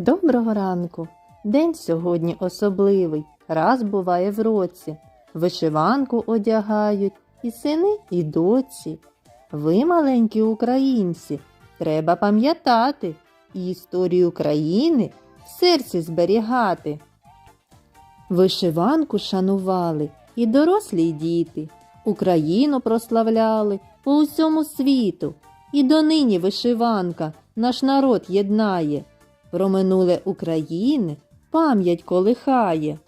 Доброго ранку! День сьогодні особливий, раз буває в році. Вишиванку одягають і сини, і доці. Ви, маленькі українці, треба пам'ятати і історію країни в серці зберігати. Вишиванку шанували і дорослі й діти, Україну прославляли по усьому світу. І донині вишиванка наш народ єднає. Про минуле України пам'ять колихає.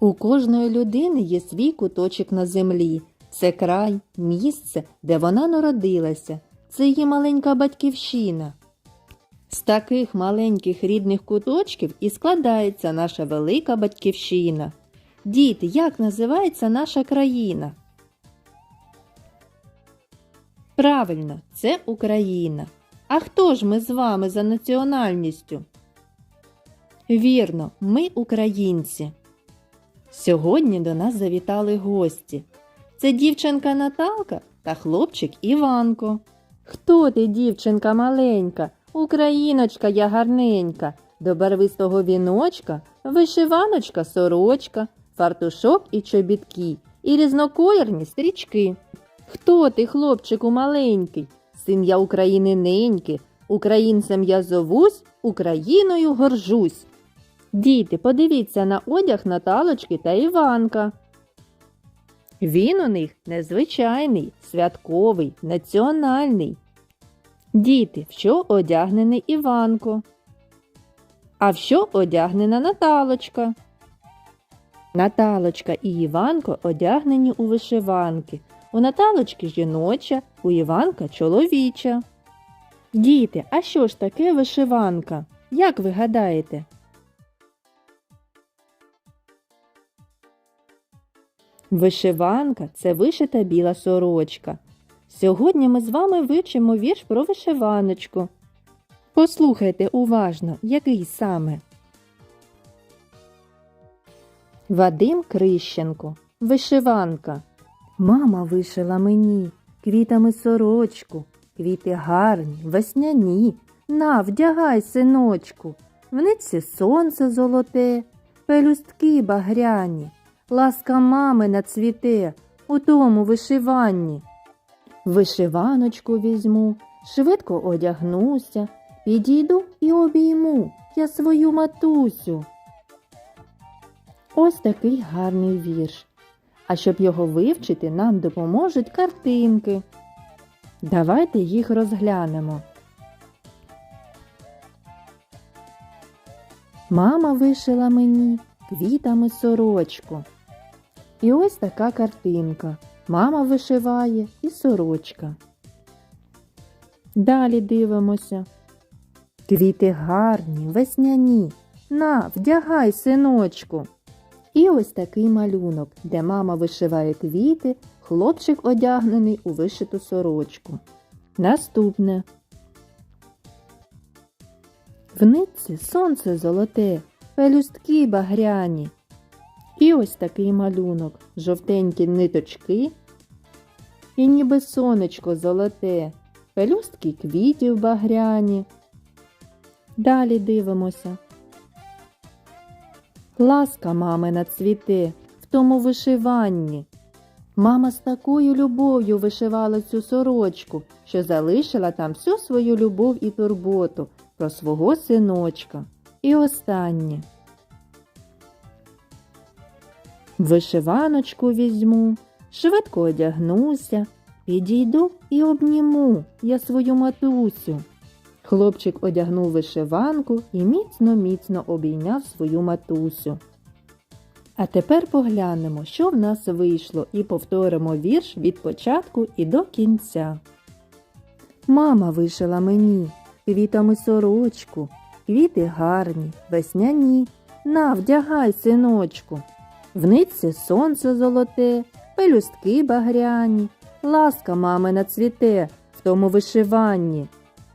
У кожної людини є свій куточок на землі. Це край, місце, де вона народилася. Це її маленька батьківщина. З таких маленьких рідних куточків і складається наша велика батьківщина. Діти, як називається наша країна? Правильно, це Україна. А хто ж ми з вами за національністю? Вірно, ми українці. Сьогодні до нас завітали гості. Це дівчинка Наталка та хлопчик Іванко. Хто ти, дівчинка маленька, україночка я гарненька, до барвистого віночка, вишиваночка, сорочка, фартушок і чобітки, і різнокольорні стрічки. Хто ти, хлопчику маленький? Син я України неньки, українцем я зовусь, Україною горжусь. Діти, подивіться на одяг Наталочки та Іванка. Він у них незвичайний, святковий, національний. Діти, в що одягнений Іванко? А в що одягнена Наталочка? Наталочка і Іванко одягнені у вишиванки. У Наталочки жіноча, у Іванка чоловіча. Діти, а що ж таке вишиванка? Як ви гадаєте? Вишиванка це вишита біла сорочка. Сьогодні ми з вами вивчимо вірш про вишиваночку. Послухайте уважно, який саме. Вадим Крищенко. Вишиванка. Мама вишила мені квітами сорочку, квіти гарні, весняні. На, вдягай, синочку, в нитці сонце золоте, пелюстки багряні, ласка мами цвіте у тому вишиванні. Вишиваночку візьму, швидко одягнуся, підійду і обійму я свою матусю. Ось такий гарний вірш. А щоб його вивчити, нам допоможуть картинки. Давайте їх розглянемо. Мама вишила мені квітами сорочку. І ось така картинка. Мама вишиває і сорочка. Далі дивимося. Квіти гарні, весняні. На, вдягай, синочку. І ось такий малюнок, де мама вишиває квіти, хлопчик одягнений у вишиту сорочку. Наступне. В нитці сонце золоте, пелюстки багряні. І ось такий малюнок, жовтенькі ниточки, і ніби сонечко золоте, пелюстки квітів багряні. Далі дивимося. Ласка мамина цвіте в тому вишиванні. Мама з такою любов'ю вишивала цю сорочку, що залишила там всю свою любов і турботу про свого синочка. І останнє. Вишиваночку візьму, швидко одягнуся, підійду і обніму я свою матусю. Хлопчик одягнув вишиванку і міцно-міцно обійняв свою матусю. А тепер поглянемо, що в нас вийшло, і повторимо вірш від початку і до кінця. Мама вишила мені квітами сорочку, квіти гарні, весняні. На, вдягай, синочку. В нитці сонце золоте, пелюстки багряні, ласка мамина цвіте в тому вишиванні.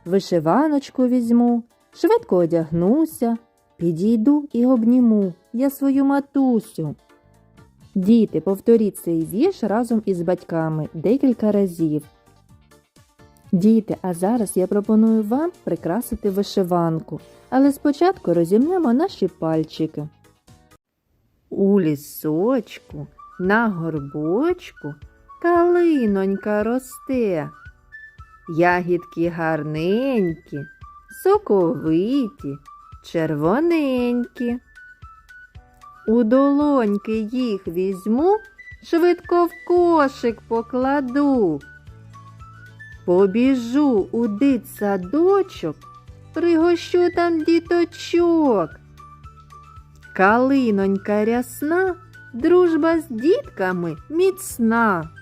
Вишиваночку візьму, швидко одягнуся, підійду і обніму я свою матусю. Діти, повторіть цей вірш разом із батьками декілька разів. Діти, а зараз я пропоную вам прикрасити вишиванку, але спочатку розімнемо наші пальчики. У лісочку на горбочку калинонька росте. Ягідки гарненькі, соковиті, червоненькі. У долоньки їх візьму, швидко в кошик покладу. Побіжу у дитсадочок, пригощу там діточок. Калинонька рясна, дружба з дітками міцна.